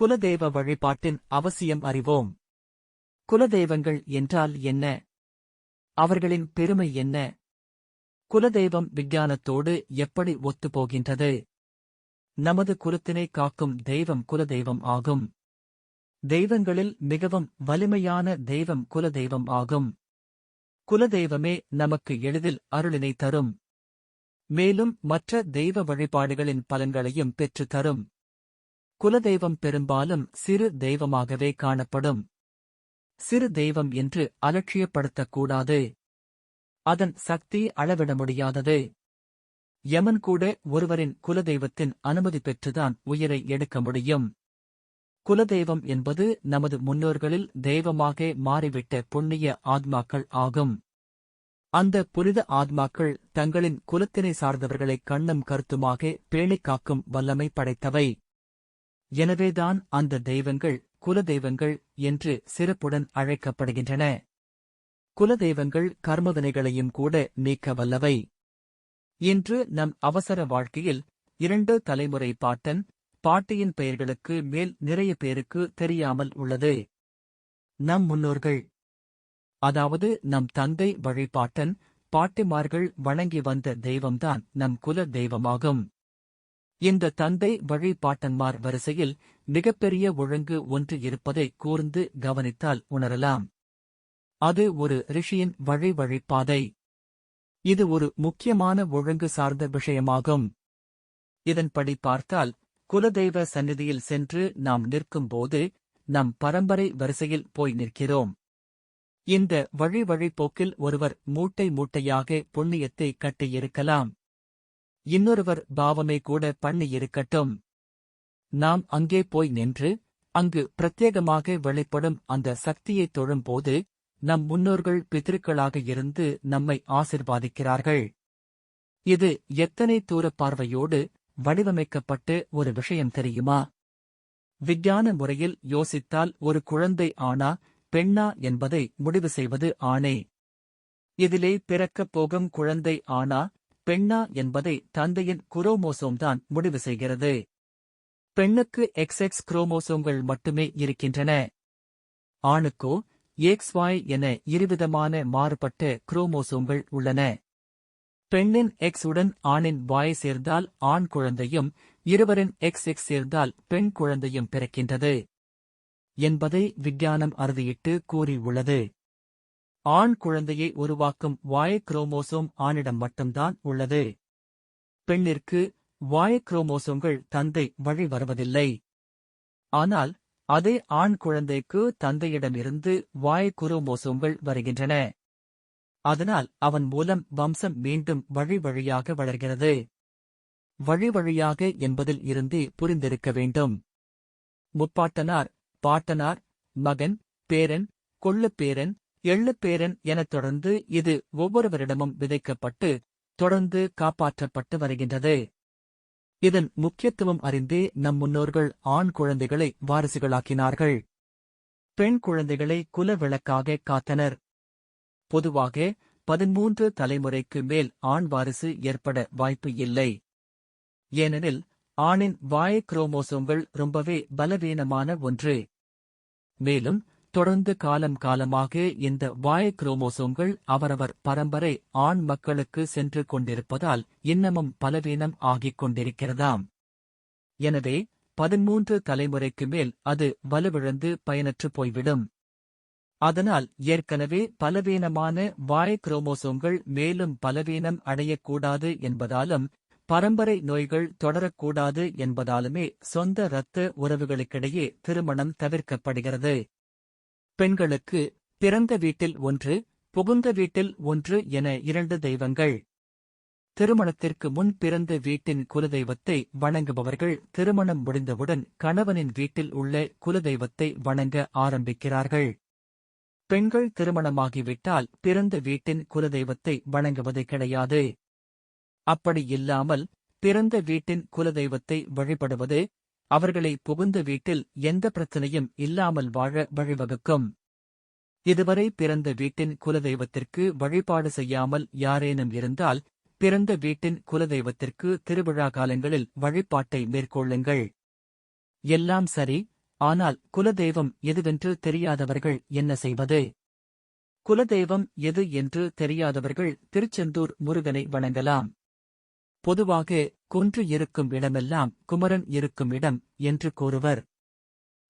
குலதெய்வ வழிபாட்டின் அவசியம் அறிவோம். குலதெய்வங்கள் என்றால் என்ன? அவர்களின் பெருமை என்ன? குலதெய்வம் விஞ்ஞானத்தோடு எப்படி ஒத்துப்போகின்றது? நமது குலத்தினை காக்கும் தெய்வம் குலதெய்வம் ஆகும். தெய்வங்களில் மிகவும் வலிமையான தெய்வம் குலதெய்வம் ஆகும். குலதெய்வமே நமக்கு எளிதில் அருளினை தரும். மேலும் மற்ற தெய்வ வழிபாடுகளின் பலன்களையும் பெற்றுத்தரும் குலதெய்வம் பெரும்பாலும் சிறு தெய்வமாகவே காணப்படும். சிறு தெய்வம் என்று அலட்சியப்படுத்தக்கூடாது. அதன் சக்தி அளவிட முடியாதது. யமன் கூட ஒருவரின் குலதெய்வத்தின் அனுமதி பெற்றுதான் உயிரை எடுக்க முடியும். குலதெய்வம் என்பது நமது முன்னோர்களில் தெய்வமாக மாறிவிட்ட புண்ணிய ஆத்மாக்கள் ஆகும். அந்த புனித ஆத்மாக்கள் தங்களின் குலத்தினை சார்ந்தவர்களை கண்ணும் கருத்துமாக பேணிக் காக்கும் வல்லமை படைத்தவை. எனவேதான் அந்த தெய்வங்கள் குலதெய்வங்கள் என்று சிறப்புடன் அழைக்கப்படுகின்றன. குலதெய்வங்கள் கர்மவினைகளையும் கூட நீக்க வல்லவை. இன்று நம் அவசர வாழ்க்கையில் இரண்டு தலைமுறை பாட்டன் பாட்டியின் பெயர்களுக்கு மேல் நிறைய பேருக்கு தெரியாமல் உள்ளது. நம் முன்னோர்கள் அதாவது நம் தந்தை வழிபாட்டன் பாட்டிமார்கள் வணங்கி வந்த தெய்வம்தான் நம் குல தெய்வமாகும் இந்த தந்தை வழிபாட்டன்மார் வரிசையில் மிகப்பெரிய ஒழுங்கு ஒன்று இருப்பதை கூர்ந்து கவனித்தால் உணரலாம். அது ஒரு ரிஷியின் வழி வழிபாதை இது ஒரு முக்கியமான ஒழுங்கு சார்ந்த விஷயமாகும். இதன்படி பார்த்தால் குலதெய்வ சந்நிதியில் சென்று நாம் நிற்கும்போது நம் பரம்பரை வரிசையில் போய் நிற்கிறோம். இந்த வழி வழிபோக்கில் ஒருவர் மூட்டை மூட்டையாக புண்ணியத்தை கட்டியிருக்கலாம். இன்னொருவர் பாவமே கூட பண்ணியிருக்கட்டும் நாம் அங்கே போய் நின்று அங்கு பிரத்யேகமாக வெளிப்படும் அந்த சக்தியைத் தொழும்போது நம் முன்னோர்கள் பித்திருக்களாக இருந்து நம்மை ஆசிர்வாதிக்கிறார்கள். இது எத்தனை தூர பார்வையோடு வடிவமைக்கப்பட்டு ஒரு விஷயம் தெரியுமா? விஞ்ஞான முறையில் யோசித்தால் ஒரு குழந்தை ஆனா பெண்ணா என்பதை முடிவு செய்வது ஆணே. இதிலே பிறக்கப் போகும் குழந்தை ஆனா பெண்ணா என்பதை தந்தையின் குரோமோசோம்தான் முடிவு செய்கிறது. பெண்ணுக்கு எக்ஸ் எக்ஸ் குரோமோசோம்கள் மட்டுமே இருக்கின்றன. ஆணுக்கோ எக்ஸ் வாய் என இருவிதமான மாறுபட்ட குரோமோசோம்கள் உள்ளன. பெண்ணின் எக்ஸ் உடன் ஆணின் வாய் சேர்ந்தால் ஆண் குழந்தையும் இருவரின் எக்ஸ் எக்ஸ் சேர்ந்தால் பெண் குழந்தையும் பிறக்கின்றது. என்பதை விஞ்ஞானம் அறுதியிட்டு கூறியுள்ளது. ஆண் குழந்தையை உருவாக்கும் வாய் குரோமோசோம் ஆணிடம் மட்டும்தான் உள்ளது. பெண்ணிற்கு வாய் குரோமோசோம்கள் தந்தை வழி வருவதில்லை. ஆனால் அதே ஆண் குழந்தைக்கு தந்தையிடமிருந்து வாய் குரோமோசோம்கள் வருகின்றன. அதனால் அவன் மூலம் வம்சம் மீண்டும் வழி வழியாக வளர்கிறது. வழி வழியாக என்பதில் இருந்தே புரிந்திருக்க வேண்டும். முப்பாட்டனார் பாட்டனார் மகன் பேரன் கொள்ளுப்பேரன் எள்ளுப்பேரன் எனத் தொடர்ந்து இது ஒவ்வொருவரிடமும் விதைக்கப்பட்டு தொடர்ந்து காப்பாற்றப்பட்டு வருகின்றது. இதன் முக்கியத்துவம் அறிந்தே நம் முன்னோர்கள் ஆண் குழந்தைகளை வாரிசுகளாக்கினார்கள். பெண் குழந்தைகளை குலவிளக்காக காத்தனர். பொதுவாக பதிமூன்று தலைமுறைக்கு மேல் ஆண் வாரிசு ஏற்பட வாய்ப்பு இல்லை. ஏனெனில் ஆணின் வாய் குரோமோசோம்கள் ரொம்பவே பலவீனமான ஒன்று. மேலும் தொடர்ந்து காலம் காலமாக இந்த வாய குரோமோசோம்கள் அவரவர் பரம்பரை ஆண் மக்களுக்கு சென்று கொண்டிருப்பதால் இன்னமும் பலவீனம் ஆகிக் கொண்டிருக்கிறதாம். எனவே பதிமூன்று தலைமுறைக்கு மேல் அது வலுவிழந்து பயனற்று போய்விடும். அதனால் ஏற்கனவே பலவீனமான வாய் குரோமோசோம்கள் மேலும் பலவீனம் அடையக்கூடாது என்பதாலும் பரம்பரை நோய்கள் தொடரக்கூடாது என்பதாலுமே சொந்த இரத்த உறவுகளுக்கிடையே திருமணம் தவிர்க்கப்படுகிறது. பெண்களுக்கு பிறந்த வீட்டில் ஒன்று புகுந்த வீட்டில் ஒன்று என இரண்டு தெய்வங்கள். திருமணத்திற்கு முன் பிறந்த வீட்டின் குலதெய்வத்தை வணங்குபவர்கள் திருமணம் முடிந்தவுடன் கணவனின் வீட்டில் உள்ள குலதெய்வத்தை வணங்க ஆரம்பிக்கிறார்கள். பெண்கள் திருமணமாகிவிட்டால் பிறந்த வீட்டின் குலதெய்வத்தை வணங்குவது கிடையாது. அப்படி இல்லாமல் பிறந்த வீட்டின் குலதெய்வத்தை வழிபடுவது அவர்களை புகுந்த வீட்டில் எந்த பிரச்சனையும் இல்லாமல் வாழ வழிவகுக்கும். இதுவரை பிறந்த வீட்டின் குலதெய்வத்திற்கு வழிபாடு செய்யாமல் யாரேனும் இருந்தால் பிறந்த வீட்டின் குலதெய்வத்திற்கு திருவிழா காலங்களில் வழிபாட்டை மேற்கொள்ளுங்கள். எல்லாம் சரி ஆனால் குலதெய்வம் எதுவென்று தெரியாதவர்கள் என்ன செய்வது? குலதெய்வம் எது என்று தெரியாதவர்கள் திருச்செந்தூர் முருகனை வணங்கலாம். பொதுவாக குன்று இருக்கும் இடமெல்லாம் குமரன் இருக்கும் இடம் என்று கூறுவர்.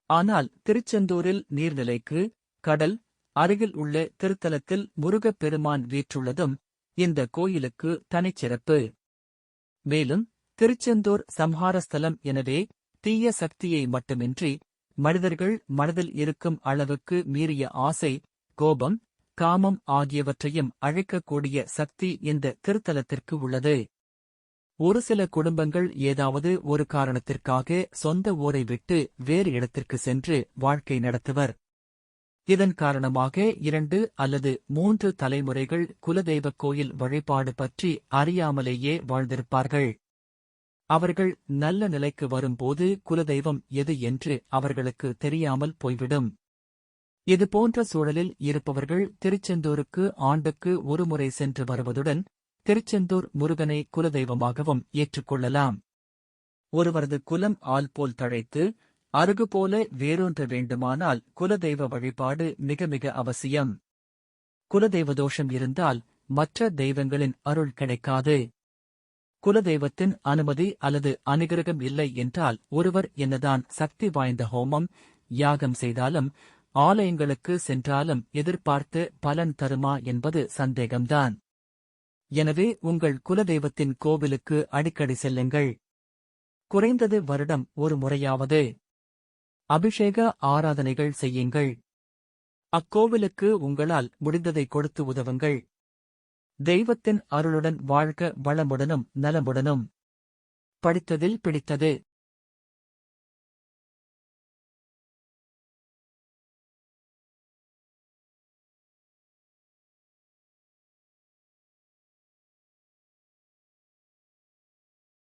ஆனால் திருச்செந்தூரில் நீர்நிலைக்கு கடல் அருகில் உள்ள திருத்தலத்தில் முருகப் பெருமான் வீற்றுள்ளதும் இந்த கோயிலுக்கு தனிச்சிறப்பு. மேலும் திருச்செந்தூர் சம்ஹாரஸ்தலம் எனவே தீய சக்தியை மட்டுமின்றி மனிதர்கள் மனதில் இருக்கும் அளவுக்கு மீறிய ஆசை கோபம் காமம் ஆகியவற்றையும் அழைக்கக்கூடிய சக்தி இந்த திருத்தலத்திற்கு உள்ளது. ஒரு சில குடும்பங்கள் ஏதாவது ஒரு காரணத்திற்காக சொந்த ஊரை விட்டு வேறு இடத்திற்கு சென்று வாழ்க்கை நடத்துவர். இதன் காரணமாக இரண்டு அல்லது மூன்று தலைமுறைகள் குலதெய்வக் கோயில் வழிபாடு பற்றி அறியாமலேயே வாழ்ந்திருப்பார்கள். அவர்கள் நல்ல நிலைக்கு வரும்போது குலதெய்வம் எது என்று அவர்களுக்கு தெரியாமல் போய்விடும். இதுபோன்ற சூழலில் இருப்பவர்கள் திருச்செந்தூருக்கு ஆண்டுக்கு ஒருமுறை சென்று வருவதுடன் திருச்செந்தூர் முருகனை குலதெய்வமாகவும் ஏற்றுக்கொள்ளலாம். ஒருவரது குலம் ஆள் போல் தழைத்து அருகு போல வேரூன்ற வேண்டுமானால் குலதெய்வ வழிபாடு மிக மிக அவசியம். குலதெய்வ தோஷம் இருந்தால் மற்ற தெய்வங்களின் அருள் கிடைக்காது. குலதெய்வத்தின் அனுமதி அல்லது அனுகிரகம் இல்லை என்றால் ஒருவர் என்னதான் சக்தி வாய்ந்த ஹோமம் யாகம் செய்தாலும் ஆலயங்களுக்கு சென்றாலும் எதிர்பார்த்து பலன் தருமா என்பது சந்தேகம்தான். எனவே உங்கள் குலதெய்வத்தின் கோவிலுக்கு அடிக்கடி செல்லுங்கள். குறைந்தது வருடம் ஒரு முறையாவது. அபிஷேக ஆராதனைகள் செய்யுங்கள். அக்கோவிலுக்கு உங்களால் முடிந்ததை கொடுத்து உதவுங்கள். தெய்வத்தின் அருளுடன் வாழ்க வளமுடனும் நலமுடனும். படித்ததில் பிடித்தது.